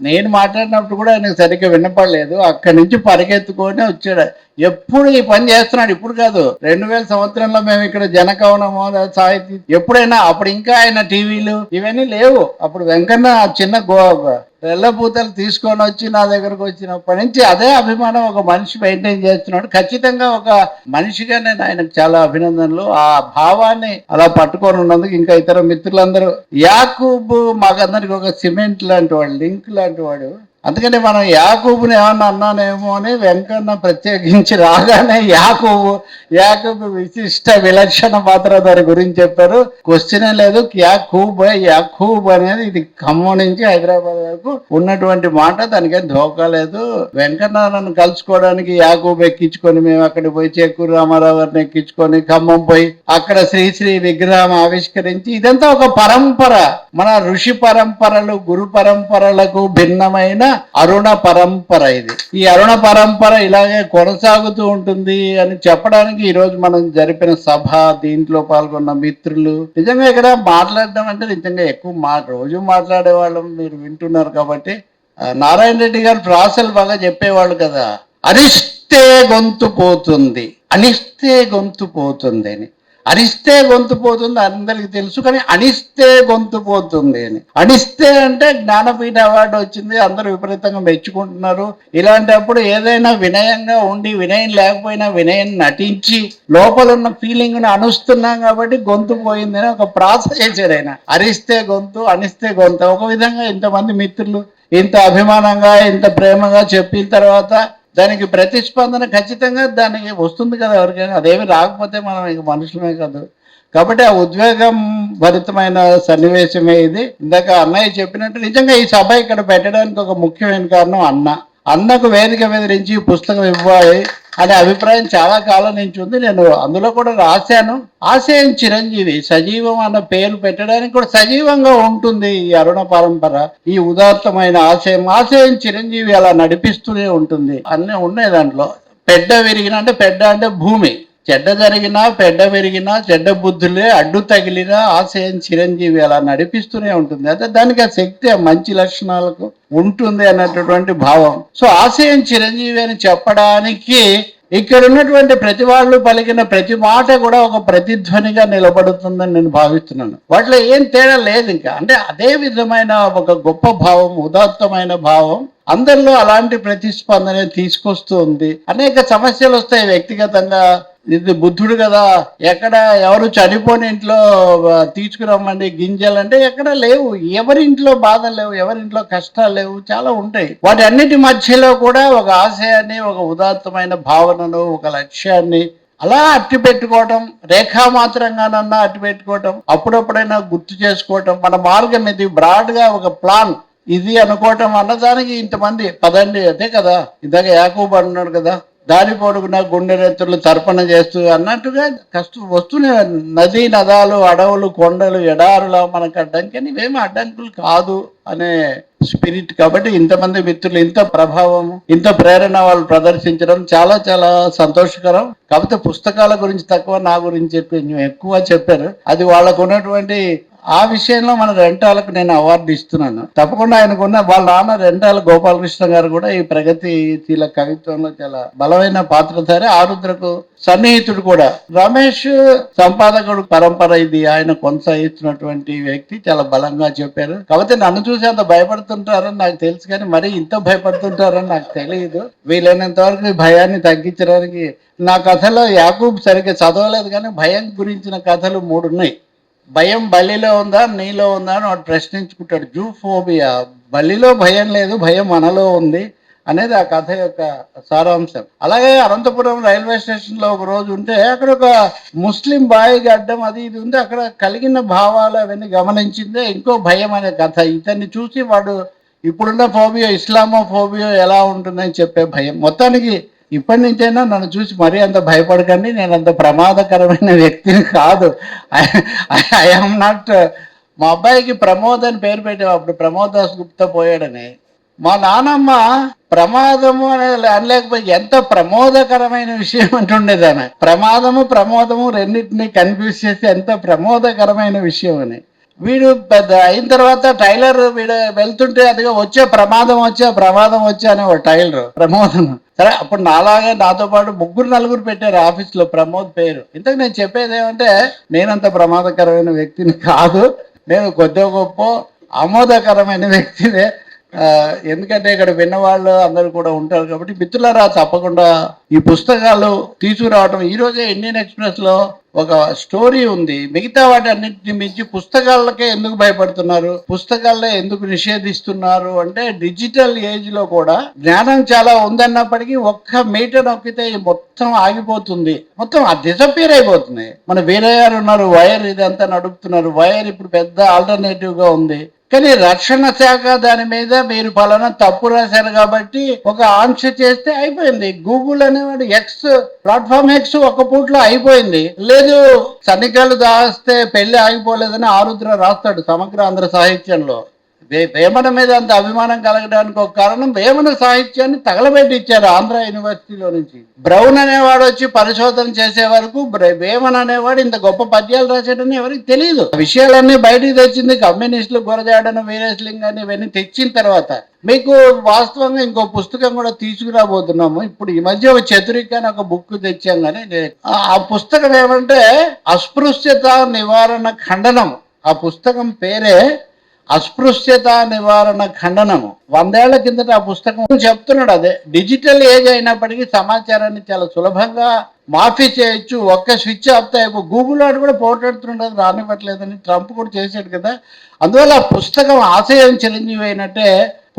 నేను మాట్లాడినప్పుడు కూడా ఆయనకు సరిగ్గా వినపడలేదు. అక్కడి నుంచి పరిగెత్తుకొని వచ్చాడు. ఎప్పుడు ఈ పని చేస్తున్నాడు? ఇప్పుడు కాదు. రెండు వేల సంవత్సరంలో మేము ఇక్కడ జనకవనము సాహితీ ఎప్పుడైనా అప్పుడు ఇంకా ఆయన టీవీలు ఇవన్నీ లేవు. అప్పుడు వెంకన్న ఆ చిన్న గో తెల్లపూతలు తీసుకొని వచ్చి నా దగ్గరకు వచ్చినప్పటి నుంచి అదే అభిమానం ఒక మనిషి మెయింటైన్ చేస్తున్నాడు. ఖచ్చితంగా ఒక మనిషిగా నేను ఆయనకు చాలా అభినందనలు. ఆ భావాన్ని అలా పట్టుకొని ఉన్నందుకు ఇంకా ఇతర మిత్రులందరూ యాకూబ్ మాకందరికి ఒక సిమెంట్ లాంటి వాడు లింక్ లాంటి వాడు. అందుకని మనం యాకూబుని ఏమన్నా అన్నానేమో అని వెంకన్న ప్రత్యేకించి రాగానే యాకూబు యాకూబు విశిష్ట విలక్షణ పాత్ర దాని గురించి చెప్పారు. క్వశ్చనే లేదు. యాకూబ్ యాకూబ్ అనేది ఇది ఖమ్మం నుంచి హైదరాబాద్ వరకు ఉన్నటువంటి మాట. దానికి ధోకా లేదు. వెంకన్న కలుసుకోవడానికి యాకూబ్ ఎక్కించుకొని మేము అక్కడ పోయి చేకూరు రామారావు గారిని ఎక్కించుకొని ఖమ్మం పోయి అక్కడ శ్రీశ్రీ విగ్రహం ఆవిష్కరించి ఇదంతా ఒక పరంపర. మన ఋషి పరంపరలు గురు పరంపరలకు భిన్నమైన అరుణ పరంపర ఇది. ఈ అరుణ పరంపర ఇలాగే కొనసాగుతూ ఉంటుంది అని చెప్పడానికి ఈ రోజు మనం జరిపిన సభ దీంట్లో పాల్గొన్న మిత్రులు. నిజంగా ఇక్కడ మాట్లాడడం అంటే నిజంగా ఎక్కువ మా రోజు మాట్లాడే వాళ్ళం మీరు వింటున్నారు కాబట్టి నారాయణ రెడ్డి గారు ప్రాసలు బాగా చెప్పేవాళ్ళు కదా. అరిస్తే గొంతు పోతుంది. అనిస్తే గొంతు పోతుంది అని. అరిస్తే గొంతు పోతుంది అందరికి తెలుసు కానీ అణిస్తే గొంతు పోతుంది అని. అణిస్తే అంటే జ్ఞానపీఠ అవార్డు వచ్చింది అందరూ విపరీతంగా మెచ్చుకుంటున్నారు. ఇలాంటప్పుడు ఏదైనా వినయంగా ఉండి వినయం లేకపోయినా వినయం నటించి లోపల ఉన్న ఫీలింగ్ను అనుస్తున్నాం కాబట్టి గొంతు పోయిందని ఒక ప్రాస చేశాడు ఆయన. అరిస్తే గొంతు అణిస్తే గొంతు. ఒక విధంగా ఇంతమంది మిత్రులు ఇంత అభిమానంగా ఇంత ప్రేమగా చెప్పిన తర్వాత దానికి ప్రతిస్పందన ఖచ్చితంగా దానికి వస్తుంది కదా ఎవరికైనా. అదేమి రాకపోతే మనం ఇంక మనుషులమే కాదు. కాబట్టి ఆ ఉద్వేగం భరితమైన సన్నివేశమే ఇది. ఇందాక అన్నయ్య చెప్పినట్టు నిజంగా ఈ సభ ఇక్కడ పెట్టడానికి ఒక ముఖ్యమైన కారణం అన్న. అన్నకు వేదిక మీద నుంచి ఈ పుస్తకం ఇవ్వాలి. అనే అభిప్రాయం చాలా కాలం నుంచి ఉంది. నేను అందులో కూడా రాశాను. ఆశయం చిరంజీవి సజీవం అన్న పేరు పెట్టడానికి కూడా సజీవంగా ఉంటుంది ఈ అరుణ పరంపర. ఈ ఉదాత్తమైన ఆశయం ఆశయం చిరంజీవి అలా నడిపిస్తూనే ఉంటుంది. అన్నీ ఉన్నాయి దాంట్లో. పెద్ద విరిగిన అంటే పెద్ద అంటే భూమి. చెడ్డ జరిగినా పెడ్డ పెరిగినా చెడ్డ బుద్ధులే అడ్డు తగిలినా ఆశయం చిరంజీవి అలా నడిపిస్తూనే ఉంటుంది. అయితే దానికి ఆ శక్తి ఆ మంచి లక్షణాలకు ఉంటుంది అన్నటువంటి భావం. సో ఆశయం చిరంజీవి అని చెప్పడానికి ఇక్కడ ఉన్నటువంటి ప్రతి వాళ్ళు పలికిన ప్రతి మాట కూడా ఒక ప్రతిధ్వనిగా నిలబడుతుందని నేను భావిస్తున్నాను. వాటిలో ఏం తేడా లేదు ఇంకా. అంటే అదే విధమైన ఒక గొప్ప భావం ఉదాత్తమైన భావం అందరిలో అలాంటి ప్రతిస్పందన తీసుకొస్తూ ఉంది. అనేక సమస్యలు వస్తాయి వ్యక్తిగతంగా. ఇది బుద్ధుడు కదా ఎక్కడ ఎవరు చనిపోని ఇంట్లో తీసుకురమ్మండి గింజలు అంటే ఎక్కడ లేవు. ఎవరి ఇంట్లో బాధలు లేవు ఎవరి ఇంట్లో కష్టాలు లేవు చాలా ఉంటాయి. వాటి అన్నిటి మధ్యలో కూడా ఒక ఆశయాన్ని ఒక ఉదాత్తమైన భావనను ఒక లక్ష్యాన్ని అలా అట్టి పెట్టుకోవటం రేఖామాత్రంగానన్నా అట్టి పెట్టుకోవటం అప్పుడప్పుడైనా గుర్తు చేసుకోవటం మన మార్గం ఇది బ్రాడ్గా ఒక ప్లాన్ ఇది అనుకోవటం అన్నదానికి ఇంతమంది పదండి అదే కదా. ఇందాక యాకూబ్ అన్నాడు కదా దారి పొడుగున గుండె నెత్తులు తర్పణ చేస్తూ అన్నట్టుగా కష్టం వస్తూనే నదీ నదాలు అడవులు కొండలు ఎడారులు మనకు అడ్డంకి ఇవేమి అడ్డంకులు కాదు అనే స్పిరిట్ కాబట్టి ఇంతమంది మిత్రులు ఇంత ప్రభావం ఇంత ప్రేరణ వాళ్ళు ప్రదర్శించడం చాలా చాలా సంతోషకరం. కాకపోతే పుస్తకాల గురించి తక్కువ నా గురించి చెప్పి ఎక్కువ చెప్పారు. అది వాళ్ళకు ఉన్నటువంటి ఆ విషయంలో మన రెంటాలకు నేను అవార్డు ఇస్తున్నాను. తప్పకుండా ఆయనకున్న వాళ్ళ నాన్న రెంటాల గోపాలకృష్ణ గారు కూడా ఈ ప్రగతి తీల కవిత్వంలో చాలా బలమైన పాత్రధారి ఆరుద్రకు సన్నిహితుడు కూడా. రమేష్ సంపాదకుడు పరంపర ఇది. ఆయన కొనసాగిస్తున్నటువంటి వ్యక్తి చాలా బలంగా చెప్పారు. కాకపోతే నన్ను చూసి అంత భయపడుతుంటారని నాకు తెలుసు కానీ మరీ ఇంత భయపడుతుంటారని నాకు తెలియదు. వీలైనంత వరకు భయాన్ని తగ్గించడానికి నా కథలో యాకూబ్ సరిగ్గా చదవలేదు కానీ భయం గురించిన కథలు మూడు ఉన్నాయి భయం బలిలో ఉందా నీలో ఉందా అని వాడు ప్రశ్నించుకుంటాడు. జూఫోబియా బలిలో భయం లేదు భయం మనలో ఉంది అనేది ఆ కథ యొక్క సారాంశం. అలాగే అనంతపురం రైల్వే స్టేషన్లో ఒక రోజు ఉంటే అక్కడ ఒక ముస్లిం బాయ్ గడ్డం అది ఇది ఉంది. అక్కడ కలిగిన భావాలు అవన్నీ గమనించిందే ఇంకో భయం అనే కథ. ఇతన్ని చూసి వాడు ఇప్పుడున్న ఫోబియో ఇస్లామో ఫోబియో ఎలా ఉంటుందని చెప్పే భయం. మొత్తానికి ఇప్పటి నుంచైనా నన్ను చూసి మరీ అంత భయపడకండి నేను అంత ప్రమాదకరమైన వ్యక్తిని కాదు. ఐ ఆమ్ నాట్ మా అబ్బాయికి ప్రమోద్ అని పేరు పెట్టాము అప్పుడు ప్రమోద్ దాస్ గుప్తా పోయాడని. మా నానమ్మ ప్రమాదము అనేది అనలేకపోయి ఎంత ప్రమోదకరమైన విషయం అంటుండేది ఆమె ప్రమాదము ప్రమోదము రెండింటినీ కన్ఫ్యూజ్ చేసి ఎంత ప్రమోదకరమైన విషయం అని. వీడు పెద్ద అయిన తర్వాత టైలర్ వీడు వెళ్తుంటే అదిగా వచ్చే ప్రమాదం వచ్చే ప్రమాదం వచ్చే అనే ఒక టైలర్ ప్రమోదం సరే అప్పుడు నాలాగా నాతో పాటు ముగ్గురు నలుగురు పెట్టారు ఆఫీస్లో ప్రమోద్ పేరు. ఇంతకు నేను చెప్పేది ఏమంటే నేనంత ప్రమాదకరమైన వ్యక్తిని కాదు నేను కొద్దిగా గొప్ప ఆమోదకరమైన వ్యక్తినే. ఎందుకంటే ఇక్కడ విన్నవాళ్ళు అందరూ కూడా ఉంటారు కాబట్టి మిత్రులారా తప్పకుండా ఈ పుస్తకాలు తీసుకురావడం ఈ రోజే ఇండియన్ ఎక్స్ప్రెస్లో ఒక స్టోరీ ఉంది. మిగతా వాటి అన్నింటిని మించి పుస్తకాలకే ఎందుకు భయపడుతున్నారు? పుస్తకాల్లో ఎందుకు నిషేధిస్తున్నారు? అంటే డిజిటల్ ఏజ్లో కూడా జ్ఞానం చాలా ఉందన్నప్పటికీ ఒక్క మీటర్ నొక్కితే మొత్తం ఆగిపోతుంది. మొత్తం డిసపియర్ అయిపోతుంది. మన వేరే గారు ఉన్నారు వైర్ ఇదంతా నడుపుతున్నారు. వైర్ ఇప్పుడు పెద్ద ఆల్టర్నేటివ్గా ఉంది. కానీ రక్షణ శాఖ దాని మీద మీరు ఫలానా తప్పు రాశారు కాబట్టి ఒక ఆంక్ష చేస్తే అయిపోయింది. గూగుల్ అనేవాడు ఎక్స్ ప్లాట్ఫామ్ ఎక్స్ ఒక పూట్లో అయిపోయింది. లేదు సన్నికలు దాస్తే పెళ్ళి ఆగిపోలేదని ఆరుద్ర రాస్తాడు సమగ్ర ఆంధ్ర సాహిత్యంలో. వేమన మీద అంత అభిమానం కలగడానికి ఒక కారణం వేమన సాహిత్యాన్ని తగలబెట్టి ఇచ్చారు ఆంధ్ర యూనివర్సిటీలో నుంచి. బ్రౌన్ అనేవాడు వచ్చి పరిశోధన చేసే వరకు వేమన్ అనేవాడు ఇంత గొప్ప పద్యాలు రాశాడని ఎవరికి తెలియదు ఆ విషయాలన్నీ బయటికి తెచ్చింది కమ్యూనిస్టులు గొరజాడను వీరేశలింగాన్ని ఇవన్నీ తెచ్చిన తర్వాత మీకు వాస్తవంగా ఇంకో పుస్తకం కూడా తీసుకురాబోతున్నాము. ఇప్పుడు ఈ మధ్య ఒక చతురిక అని ఒక బుక్ తెచ్చాం కానీ ఆ పుస్తకం ఏమంటే అస్పృశ్యత నివారణ ఖండనం. ఆ పుస్తకం పేరే అస్పృశ్యత నివారణ ఖండనము. వందేళ్ళ కిందట ఆ పుస్తకం చెప్తున్నాడు అదే. డిజిటల్ ఏజ్ అయినప్పటికీ సమాచారాన్ని చాలా సులభంగా మాఫీ చేయొచ్చు. ఒక్క స్విచ్ ఆఫ్ గూగుల్ వాడు కూడా పోటాడుతుండదు రానివ్వట్లేదని ట్రంప్ కూడా చేశాడు కదా. అందువల్ల ఆ పుస్తకం ఆశయం చిరంజీవి అయినట్టే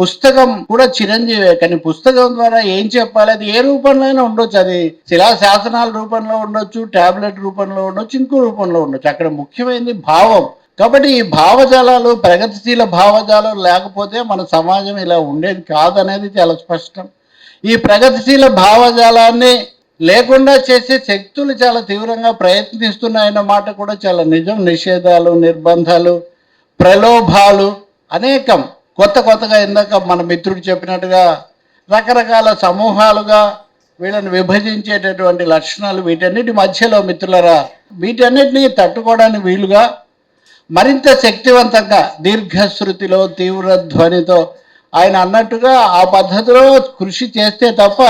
పుస్తకం కూడా చిరంజీవే. కానీ పుస్తకం ద్వారా ఏం చెప్పాలి? అది ఏ రూపంలో అయినా ఉండొచ్చు. అది శిలా శాసనాల రూపంలో ఉండొచ్చు టాబ్లెట్ రూపంలో ఉండొచ్చు ఇంకో రూపంలో ఉండొచ్చు. అక్కడ ముఖ్యమైనది భావం. కాబట్టి ఈ భావజాలాలు ప్రగతిశీల భావజాలాలు లేకపోతే మన సమాజం ఇలా ఉండేది కాదనేది చాలా స్పష్టం. ఈ ప్రగతిశీల భావజాలాన్ని లేకుండా చేసే శక్తులు చాలా తీవ్రంగా ప్రయత్నిస్తున్నాయన్న మాట కూడా చాలా నిజం. నిషేధాలు నిర్బంధాలు ప్రలోభాలు అనేకం. కొత్త కొత్తగా ఇందాక మన మిత్రుడు చెప్పినట్టుగా రకరకాల సమూహాలుగా వీళ్ళని విభజించేటటువంటి లక్షణాలు వీటన్నిటి మధ్యలో మిత్రులరా వీటన్నిటిని తట్టుకోవడానికి వీలుగా మరింత శక్తివంతంగా దీర్ఘశృతిలో తీవ్ర ధ్వనితో ఆయన అన్నట్టుగా ఆ పద్ధతిలో కృషి చేస్తే తప్ప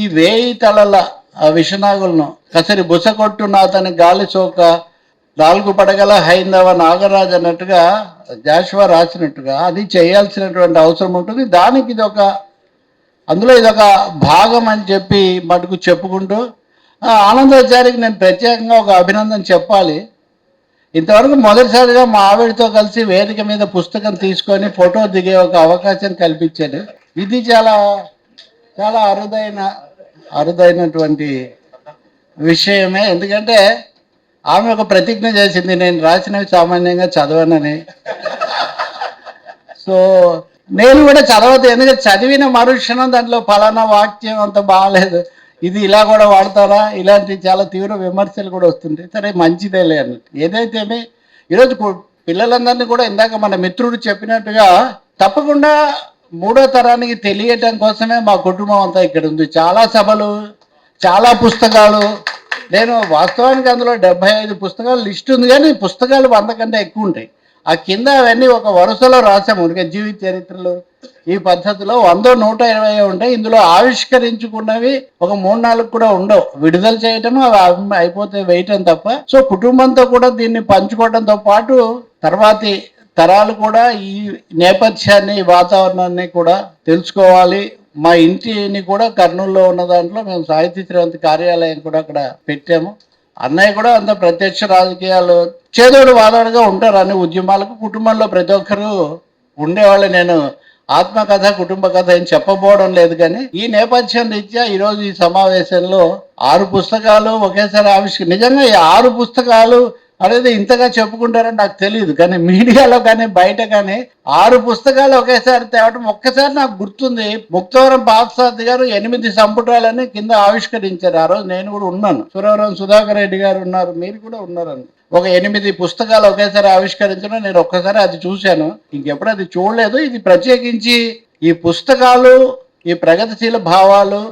ఈ వేయి తలల ఆ విషనాగులను కసరి బుసకొట్టు అతని గాలి చోక నాలుగు పడగల హైందవ నాగరాజ్ అన్నట్టుగా జాషువా రాసినట్టుగా అది చేయాల్సినటువంటి అవసరం ఉంటుంది. దానికి ఇది ఒక అందులో ఇదొక భాగం అని చెప్పి మటుకు చెప్పుకుంటూ ఆనందాచారికి నేను ప్రత్యేకంగా ఒక అభినందన చెప్పాలి. ఇంతవరకు మొదటిసారిగా మా ఆవిడతో కలిసి వేదిక మీద పుస్తకం తీసుకొని ఫోటో దిగే ఒక అవకాశం కల్పించాడు ఇది చాలా చాలా అరుదైన అరుదైనటువంటి విషయమే. ఎందుకంటే ఆమె ఒక ప్రతిజ్ఞ చేసింది నేను రాసినవి సామాన్యంగా చదవనని. సో నేను కూడా చదవద్దు ఎందుకంటే చదివిన మరుక్షణం దాంట్లో ఫలానా వాక్యం అంత బాగాలేదు. ఇది ఇలా కూడా వాడతారా? ఇలాంటి చాలా తీవ్ర విమర్శలు కూడా వస్తుంటాయి. సరే మంచిదేలే అన్నట్టు. ఏదైతేనే ఈరోజు పిల్లలందరినీ కూడా ఇందాక మన మిత్రుడు చెప్పినట్టుగా తప్పకుండా మూడో తరానికి తెలియటం కోసమే మా కుటుంబం అంతా ఇక్కడ ఉంది. చాలా సభలు చాలా పుస్తకాలు. నేను వాస్తవానికి అందులో డెబ్బై ఐదు పుస్తకాలు లిస్ట్ ఉంది కానీ పుస్తకాలు వంద కంటే ఎక్కువ ఉంటాయి. ఆ కింద అవన్నీ ఒక వరుసలో రాసాము ఇంకా జీవిత చరిత్రలు ఈ పద్ధతిలో వంద నూట ఇరవై ఉంటాయి ఇందులో ఆవిష్కరించుకున్నవి ఒక మూడు నాలుగు కూడా ఉండవు. విడుదల చేయటం అవి అయిపోతే వేయటం తప్ప. సో కుటుంబంతో కూడా దీన్ని పంచుకోవడంతో పాటు తర్వాతి తరాలు కూడా ఈ నేపథ్యాన్ని ఈ వాతావరణాన్ని కూడా తెలుసుకోవాలి. మా ఇంటిని కూడా కర్నూలులో ఉన్న దాంట్లో మేము సాహిత్య శ్రవంతి కార్యాలయం కూడా అక్కడ పెట్టాము. అన్నయ్య కూడా అంత ప్రత్యక్ష రాజకీయాలు చేదోడు వాదోడుగా ఉంటారు అన్ని ఉద్యమాలకు. కుటుంబంలో ప్రతి ఒక్కరు ఉండేవాళ్ళు. నేను ఆత్మకథ కుటుంబ కథ ఏం చెప్పబోవడం లేదు కానీ ఈ నేపథ్యం రీత్యా ఈరోజు ఈ సమావేశంలో ఆరు పుస్తకాలు ఒకేసారి ఆవిష్క నిజంగా ఈ ఆరు పుస్తకాలు అనేది ఇంతగా చెప్పుకుంటారని నాకు తెలియదు కానీ మీడియాలో కానీ బయట కానీ ఆరు పుస్తకాలు ఒకేసారి తేవడం ఒక్కసారి నాకు గుర్తుంది. ముక్తవరం పాపసారథి గారు ఎనిమిది సంపుటాలని కింద ఆవిష్కరించారు. ఆ రోజు నేను కూడా ఉన్నాను. సురవరం సుధాకర్ రెడ్డి గారు ఉన్నారు మీరు కూడా ఉన్నారని. ఒక ఎనిమిది పుస్తకాలు ఒకేసారి ఆవిష్కరించడం నేను ఒక్కసారి అది చూశాను. ఇంకెప్పుడు అది చూడలేదు. ఇది ప్రత్యేకించి ఈ పుస్తకాలు ఈ ప్రగతిశీల భావాలు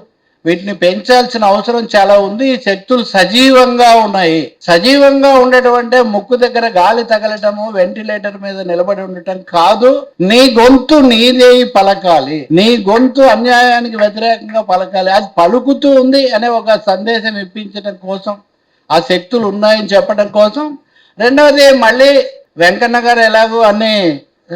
వీటిని పెంచాల్సిన అవసరం చాలా ఉంది. ఈ శక్తులు సజీవంగా ఉన్నాయి. సజీవంగా ఉండటం ముక్కు దగ్గర గాలి తగలటము వెంటిలేటర్ మీద నిలబడి ఉండటం కాదు. నీ గొంతు నీదే పలకాలి. నీ గొంతు అన్యాయానికి వ్యతిరేకంగా పలకాలి. అది పలుకుతూ ఉంది అనే ఒక సందేశం ఇప్పించడం కోసం ఆ శక్తులు ఉన్నాయని చెప్పడం కోసం. రెండవది మళ్ళీ వెంకన్న గారు ఎలాగో అన్ని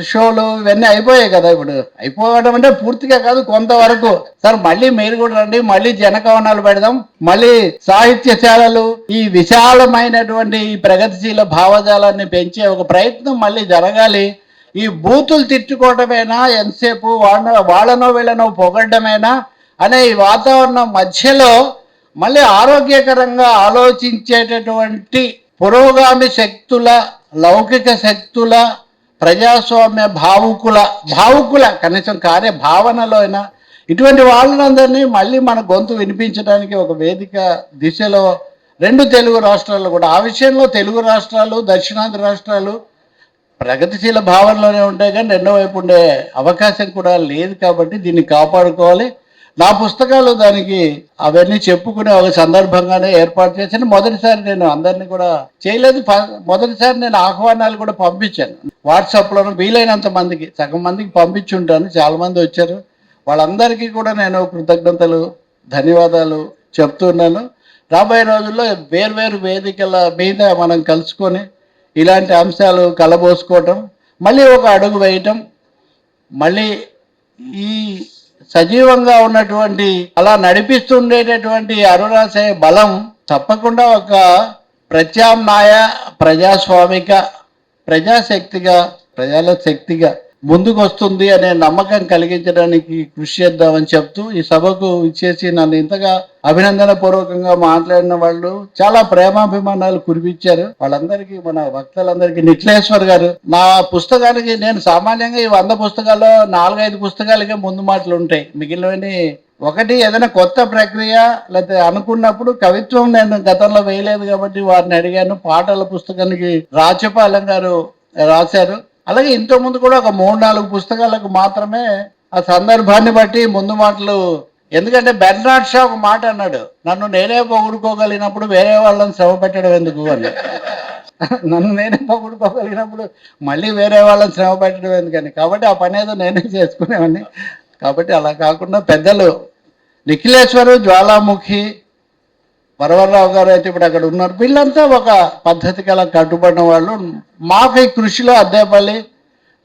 షోలు ఇవన్నీ అయిపోయాయి కదా ఇప్పుడు. అయిపోవడం అంటే పూర్తిగా కాదు కొంతవరకు. సార్ మళ్ళీ మీరు కూడా రండి మళ్ళీ జనకవనాలు పెడదాం మళ్ళీ సాహిత్యశాలలు ఈ విశాలమైనటువంటి ఈ ప్రగతిశీల భావజాలాన్ని పెంచే ఒక ప్రయత్నం మళ్ళీ జరగాలి. ఈ బూతులు తిట్టుకోవటమేనా ఎంతసేపు వాళ్ళ వాళ్ళనో వీళ్ళనో పొగడ్డమేనా అనే ఈ వాతావరణం మధ్యలో మళ్ళీ ఆరోగ్యకరంగా ఆలోచించేటటువంటి పురోగామి శక్తుల లౌకిక శక్తుల ప్రజాస్వామ్య భావుకుల భావుకుల కనీసం కార్య భావనలో అయినా ఇటువంటి వాళ్ళందరినీ మళ్ళీ మన గొంతు వినిపించడానికి ఒక వేదిక దిశలో రెండు తెలుగు రాష్ట్రాలు కూడా ఆ విషయంలో తెలుగు రాష్ట్రాలు దక్షిణాది రాష్ట్రాలు ప్రగతిశీల భావనలోనే ఉంటాయి కానీ రెండో వైపు ఉండే అవకాశం కూడా లేదు కాబట్టి దీన్ని కాపాడుకోవాలి. నా పుస్తకాలు దానికి అవన్నీ చెప్పుకునే ఒక సందర్భంగానే ఏర్పాటు చేశాను. మొదటిసారి నేను అందరినీ కూడా చేయలేదు. మొదటిసారి నేను ఆహ్వానాలు కూడా పంపించాను. వాట్సాప్లోనూ వీలైనంత మందికి సగం మందికి పంపించుంటాను చాలా మంది వచ్చారు. వాళ్ళందరికీ కూడా నేను కృతజ్ఞతలు ధన్యవాదాలు చెప్తున్నాను. రాబోయే రోజుల్లో వేర్వేరు వేదికల మీద మనం కలుసుకొని ఇలాంటి అంశాలు కలబోసుకోవటం మళ్ళీ ఒక అడుగు వేయటం మళ్ళీ ఈ సజీవంగా ఉన్నటువంటి అలా నడిపిస్తుండేటటువంటి అరుణాశయ బలం తప్పకుండా ఒక ప్రత్యామ్నాయ ప్రజాస్వామిక ప్రజాశక్తిగా ప్రజల శక్తిగా ముందుకు వస్తుంది అనే నమ్మకం కలిగించడానికి కృషి చేద్దామని చెప్తూ ఈ సభకు ఇచ్చేసి నన్ను ఇంతగా అభినందన పూర్వకంగా మాట్లాడిన వాళ్ళు చాలా ప్రేమాభిమానాలు కురిపించారు. వాళ్ళందరికీ మన భక్తులందరికీ నిట్లేశ్వర్ గారు నా పుస్తకానికి నేను సామాన్యంగా ఈ వంద పుస్తకాల్లో నాలుగైదు పుస్తకాలకే ముందు మాటలు ఉంటాయి. మిగిలినవన్నీ ఒకటి ఏదైనా కొత్త ప్రక్రియ లేకపోతే అనుకున్నప్పుడు కవిత్వం నేను గతంలో వేయలేదు కాబట్టి వారిని అడిగాను. పాటల పుస్తకానికి రాచపాలెం గారు రాశారు. అలాగే ఇంతకు ముందు కూడా ఒక మూడు నాలుగు పుస్తకాలకు మాత్రమే ఆ సందర్భాన్ని బట్టి ముందు మాటలు. ఎందుకంటే బెర్నాడ్ షా ఒక మాట అన్నాడు నన్ను నేనే పొగుడుకోగలిగినప్పుడు వేరే వాళ్ళని శ్రమ పెట్టడం ఎందుకు? అని. నన్ను నేనే పొగుడుకోగలిగినప్పుడు మళ్ళీ వేరే వాళ్ళని శ్రమ పెట్టడం ఎందుకని కాబట్టి ఆ పని ఏదో నేనే చేసుకునేవాడిని. కాబట్టి అలా కాకుండా పెద్దలు నిఖిలేశ్వరు జ్వాలాముఖి వరవరరావు గారు అయితే ఇప్పుడు అక్కడ ఉన్నారు. వీళ్ళంతా ఒక పద్ధతికి అలా కట్టుబడిన వాళ్ళు. మాకు ఈ కృషిలో అద్దేపల్లి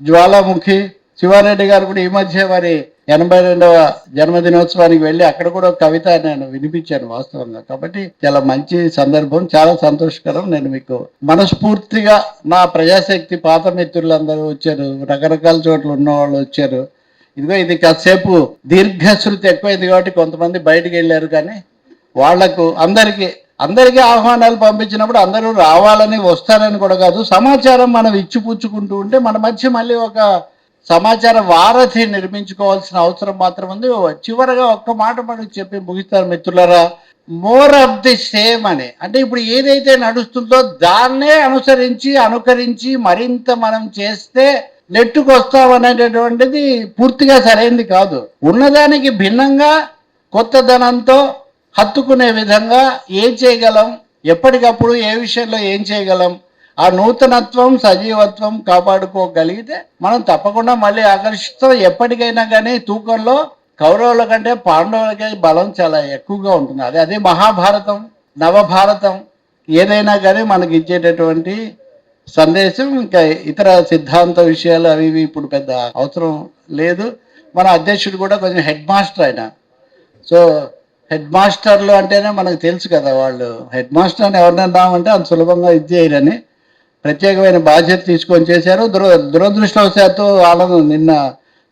జ్వాలాముఖి శివారెడ్డి గారు కూడా ఈ మధ్య వారి ఎనభై రెండవ జన్మదినోత్సవానికి వెళ్ళి అక్కడ కూడా ఒక కవిత నేను వినిపించాను వాస్తవంగా. కాబట్టి చాలా మంచి సందర్భం చాలా సంతోషకరం. నేను మీకు మనస్ఫూర్తిగా నా ప్రజాశక్తి పాత మిత్రులందరూ వచ్చారు. రకరకాల చోట్ల ఉన్న వాళ్ళు వచ్చారు. ఇదిగో ఇది కాసేపు దీర్ఘశ్రుతి ఎక్కువైంది కాబట్టి కొంతమంది బయటికి వెళ్ళారు కానీ వాళ్ళకు అందరికీ అందరికీ ఆహ్వానాలు పంపించినప్పుడు అందరూ రావాలని వస్తారని కూడా కాదు సమాచారం మనం ఇచ్చిపుచ్చుకుంటూ ఉంటే మన మధ్య మళ్ళీ ఒక సమాచార వారధి నిర్మించుకోవాల్సిన అవసరం మాత్రం ఉంది. చివరగా ఒక్క మాట మనకు చెప్పి ముగిస్తారు మిత్రులరా. మోర్ ఆఫ్ ది సేమ్ అని అంటే ఇప్పుడు ఏదైతే నడుస్తుందో దాన్నే అనుసరించి అనుకరించి మరింత మనం చేస్తే నెట్టుకొస్తామనేటటువంటిది పూర్తిగా సరైనది కాదు. ఉన్నదానికి భిన్నంగా కొత్తదనంతో హత్తుకునే విధంగా ఏం చేయగలం? ఎప్పటికప్పుడు ఏ విషయంలో ఏం చేయగలం? ఆ నూతనత్వం సజీవత్వం కాపాడుకోగలిగితే మనం తప్పకుండా మళ్ళీ ఆకర్షిస్తాం. ఎప్పటికైనా కానీ తూకంలో కౌరవుల కంటే పాండవులకే బలం చాలా ఎక్కువగా ఉంటుంది. అదే అదే మహాభారతం నవభారతం ఏదైనా కానీ మనకి ఇచ్చేటటువంటి సందేశం ఇంకా ఇతర సిద్ధాంత విషయాలు అవి ఇవి ఇప్పుడు పెద్ద అవసరం లేదు. మన అధ్యక్షుడు కూడా కొంచెం హెడ్ మాస్టర్ ఆయన. సో హెడ్ మాస్టర్లు అంటేనే మనకు తెలుసు కదా వాళ్ళు. హెడ్ మాస్టర్ని ఎవరినైనా అంటే అంత సులభంగా ఇది చేయరని. ప్రత్యేకమైన బాధ్యత తీసుకొని చేశారు. దుర దురదృష్టవశాత్తు వాళ్ళను నిన్న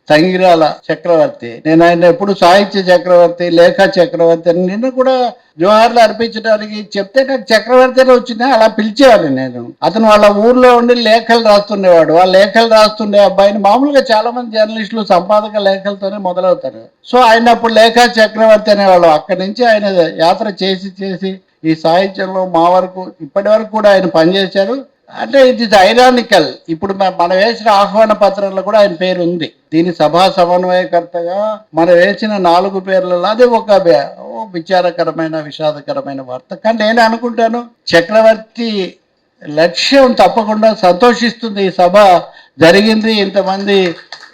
సంగిరాల చక్రవర్తి. నేను ఆయన ఎప్పుడు సాహిత్య చక్రవర్తి లేఖ చక్రవర్తి అని నిన్ను కూడా జోహార్లు అర్పించడానికి చెప్తే నాకు చక్రవర్తి అని వచ్చింది అలా పిలిచేవాడిని నేను. అతను వాళ్ళ ఊర్లో ఉండి లేఖలు రాస్తుండేవాడు. ఆ లేఖలు రాస్తుండే అబ్బాయిని మామూలుగా చాలా మంది జర్నలిస్టులు సంపాదక లేఖలతోనే మొదలవుతారు. సో ఆయన అప్పుడు లేఖ చక్రవర్తి అనేవాళ్ళు. అక్కడి నుంచి ఆయన యాత్ర చేసి చేసి ఈ సాహిత్యంలో మా వరకు ఇప్పటి వరకు కూడా ఆయన పనిచేశారు. అంటే ఇట్ ఇస్ ఐరానికల్ ఇప్పుడు మనం వేసిన ఆహ్వాన పత్రంలో కూడా ఆయన పేరు ఉంది. దీని సభా సమన్వయకర్తగా మనం వేసిన నాలుగు పేర్లలో అది ఒక విచారకరమైన విషాదకరమైన వార్త. కానీ నేను అనుకుంటాను చక్రవర్తి లక్ష్యం తప్పకుండా సంతోషిస్తుంది. ఈ సభ జరిగింది ఇంతమంది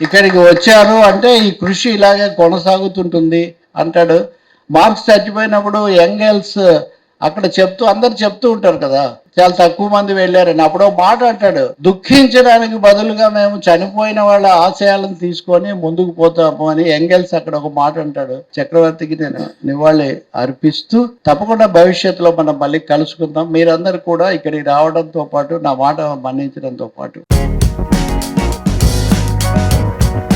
ఇక్కడికి వచ్చారు అంటే ఈ కృషి ఇలాగే కొనసాగుతుంటుంది అంటాడు. మార్క్స్ చచ్చిపోయినప్పుడు యంగెల్స్ అక్కడ చెప్తూ అందరు చెప్తూ ఉంటారు కదా చాలా తక్కువ మంది వెళ్ళారని. అప్పుడు ఒక మాట అంటాడు దుఃఖించడానికి బదులుగా మేము చనిపోయిన వాళ్ళ ఆశయాలను తీసుకొని ముందుకు పోతాము అని ఎంగెల్స్ అక్కడ ఒక మాట అంటాడు. చక్రవర్తికి నేను నివాళి అర్పిస్తూ తప్పకుండా భవిష్యత్తులో మనం మళ్ళీ కలుసుకుందాం. మీరందరూ కూడా ఇక్కడికి రావడంతో పాటు నా మాట మన్నించడంతో పాటు.